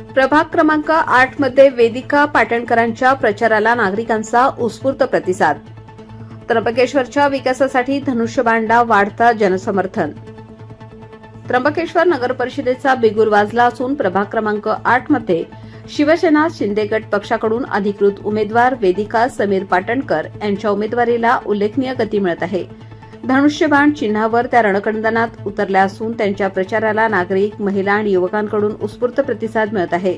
प्रभाग क्रमांक आठमध्ये वेदिका पाटणकरांच्या प्रचाराला नागरिकांचा उत्स्फूर्त प्रतिसाद. त्र्यंबकेश्वरच्या विकासासाठी धनुष्यबांडा वाढता जनसमर्थन. त्र्यंबकेश्वर नगर परिषदेचा बिगुर वाजला असून प्रभाग क्रमांक आठमध्ये शिवसेना शिंदे गट पक्षाकडून अधिकृत उमेदवार वेदिका समीर पाटणकर यांच्या उमेदवारीला उल्लेखनीय गती मिळत आहे. धनुष्यबाण चिन्हावर त्या रणकंदनात उतरल्या असून त्यांच्या प्रचाराला नागरिक महिला आणि युवकांकडून उत्स्फूर्त प्रतिसाद मिळत आहे.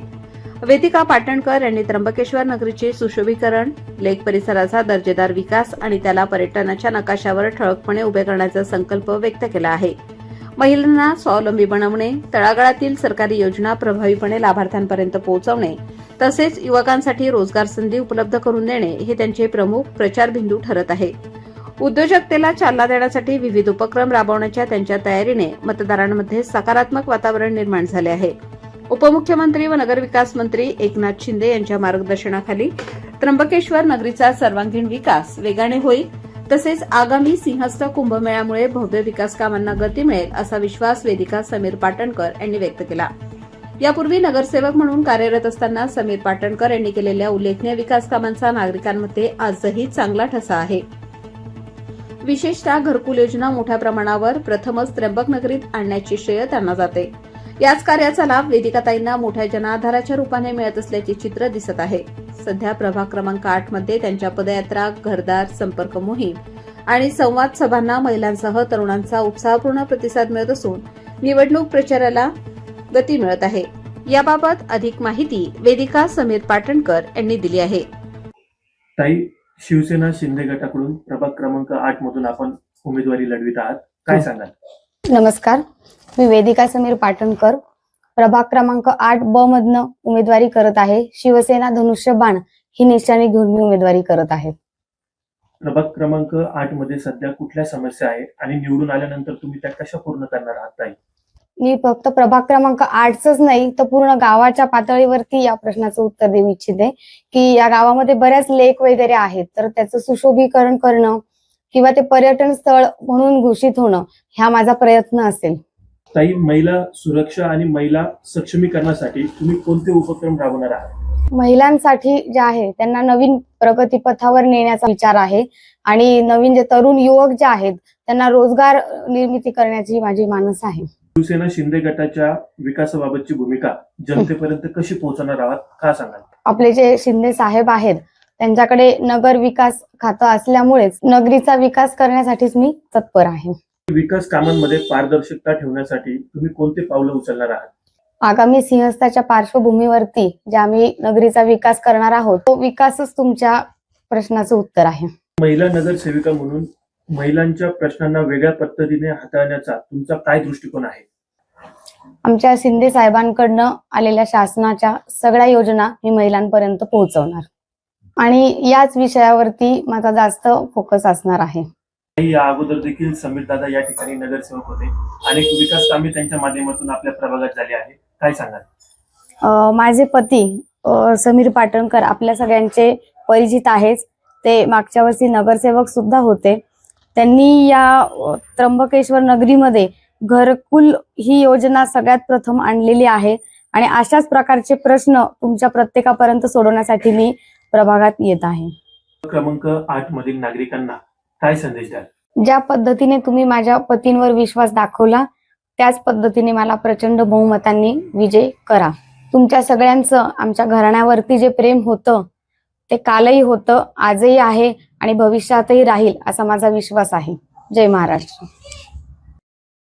वेदिका पाटणकर यांनी त्र्यंबकेश्वर नगरीचे सुशोभीकरण लेक परिसराचा दर्जेदार विकास आणि त्याला पर्यटनाच्या नकाशावर ठळकपणे उभे करण्याचा संकल्प व्यक्त केला आहे. महिलांना स्वावलंबी बनवणे तळागाळातील सरकारी योजना प्रभावीपणे लाभार्थ्यांपर्यंत पोहोचवणे तसेच युवकांसाठी रोजगार संधी उपलब्ध करून देणे हे त्यांचे प्रमुख प्रचारबिंदू ठरत आहे. उद्योजकतेला चालना देण्यासाठी विविध उपक्रम राबवण्याच्या त्यांच्या तयारीने मतदारांमध्ये सकारात्मक वातावरण निर्माण झाले आहे. उपमुख्यमंत्री व नगरविकास मंत्री एकनाथ शिंदे यांच्या मार्गदर्शनाखाली त्र्यंबकेश्वर नगरीचा सर्वांगीण विकास वेगाने होईल तसेच आगामी सिंहस्थ कुंभमेळ्यामुळे भव्य विकास कामांना गती मिळेल असा विश्वास वेदिका समीर पाटणकर यांनी व्यक्त केला. यापूर्वी नगरसेवक म्हणून कार्यरत असताना समीर पाटणकर यांनी केलेल्या उल्लेखनीय विकास कामांचा नागरिकांमध्ये आजही चांगला ठसा आहे. विशेषतः घरकुल योजना मोठ्या प्रमाणावर प्रथमच त्र्यंबक नगरीत आणण्याची श्रेय त्यांना जाते. याच कार्याचा लाभ वेदिकाताईंना मोठ्या जनाधाराच्या रूपाने मिळत असल्याचे चित्र दिसत आहे. सध्या प्रभाग क्रमांक आठमध्ये त्यांच्या पदयात्रा घरदार संपर्क मोहीम आणि संवाद सभांना महिलांसह तरुणांचा उत्साहपूर्ण प्रतिसाद मिळत असून निवडणूक प्रचाराला गती मिळत आहे. याबाबत अधिक माहिती वेदिका समीर पाटणकर यांनी दिली आहे. ताई शिवसेना शिंदे गटाकडून प्रभाग क्रमांक आठ मधून आपण उमेदवारी लढवित आहात. काय हो. सांगाल? नमस्कार. मी वेदिका समीर पाटणकर. प्रभाग क्रमांक आठ ब मधनं उमेदवारी करत आहे. शिवसेना धनुष्य बाण ही निशाणी घेऊन मी उमेदवारी करत आहे. प्रभाग क्रमांक आठमध्ये सध्या कुठल्या समस्या आहे आणि निवडून आल्यानंतर तुम्ही त्या कशा पूर्ण करणार आहात मी फक्त प्रभाग क्रमांक आठच नाही तर पूर्ण गावाच्या पातळीवरती या प्रश्नाचं उत्तर देऊ इच्छिते. की या गावामध्ये बऱ्याच लेक वगैरे आहेत तर त्याचं सुशोभीकरण करणं किंवा ते पर्यटन स्थळ म्हणून घोषित होणं हा माझा प्रयत्न असेल. ताई महिला सुरक्षा आणि महिला सक्षमीकरणासाठी तुम्ही कोणते उपक्रम राबवणार आहात? महिलांसाठी जे आहे त्यांना नवीन प्रगतीपथावर नेण्याचा विचार आहे. आणि नवीन जे तरुण युवक जे आहेत त्यांना रोजगार निर्मिती करण्याची माझी मानस आहे. शिवसेना शिंदे गटाच्या विकासाबाबतची भूमिका जनतेपर्यंत कशी पोहोचवणार आहात का सांगाल? आपले जे शिंदे साहेब आहेत त्यांच्याकडे नगर विकास खातं असल्यामुळेच नगरीचा विकास करण्यासाठीच मी तत्पर आहे. विकास कामांमध्ये पारदर्शकता ठेवण्यासाठी तुम्ही कोणते पावलं उचलणार आहात? आगामी सिंहस्थाच्या पार्श्वभूमीवरती जे आम्ही नगरीचा विकास करणार आहोत तो विकासच तुमच्या प्रश्नाचं उत्तर आहे. महिला नगरसेविका म्हणून महिलांच्या प्रश्नांना वेगळ्या पद्धतीने हाताळण्याचा तुमचा काय दृष्टिकोन आहे? आमच्या शिंदे साहेबांकडनं आलेल्या शासनाच्या सगळ्या योजना मी महिलांपर्यंत पोहोचवणार. आणि याच विषयावरती माझा जास्त फोकस असणार आहे. या अगोदर देखील समीर दादा या ठिकाणी नगरसेवक होते. अनेक विकास कामे त्यांच्या माध्यमातून आपल्या प्रभागात झाली आहे काय सांगाल? माझे पती समीर पाटणकर आपल्या सगळ्यांचे परिचित आहेच. ते मागच्या वर्षी नगरसेवक सुद्धा होते. त्यांनी या त्र्यंबकेश्वर नगरीमध्ये घरकुल ही योजना सगळ्यात प्रथम आणलेली आहे. आणि अशाच प्रकारचे प्रश्न तुमच्या प्रत्येकापर्यंत सोडवण्यासाठी मी प्रभागात येत आहे. क्रमांक आठ मधील नागरिकांना काय संदेश द्याल? ज्या पद्धतीने तुम्ही माझ्या पतींवर विश्वास दाखवला त्याच पद्धतीने मला प्रचंड बहुमतांनी विजय करा. तुमच्या सगळ्यांचं आमच्या घराण्यावरती जे प्रेम होतं ते कालही होतं आजही आहे. आणि भविष्यातही राहील असा माझा विश्वास आहे. जय महाराष्ट्र.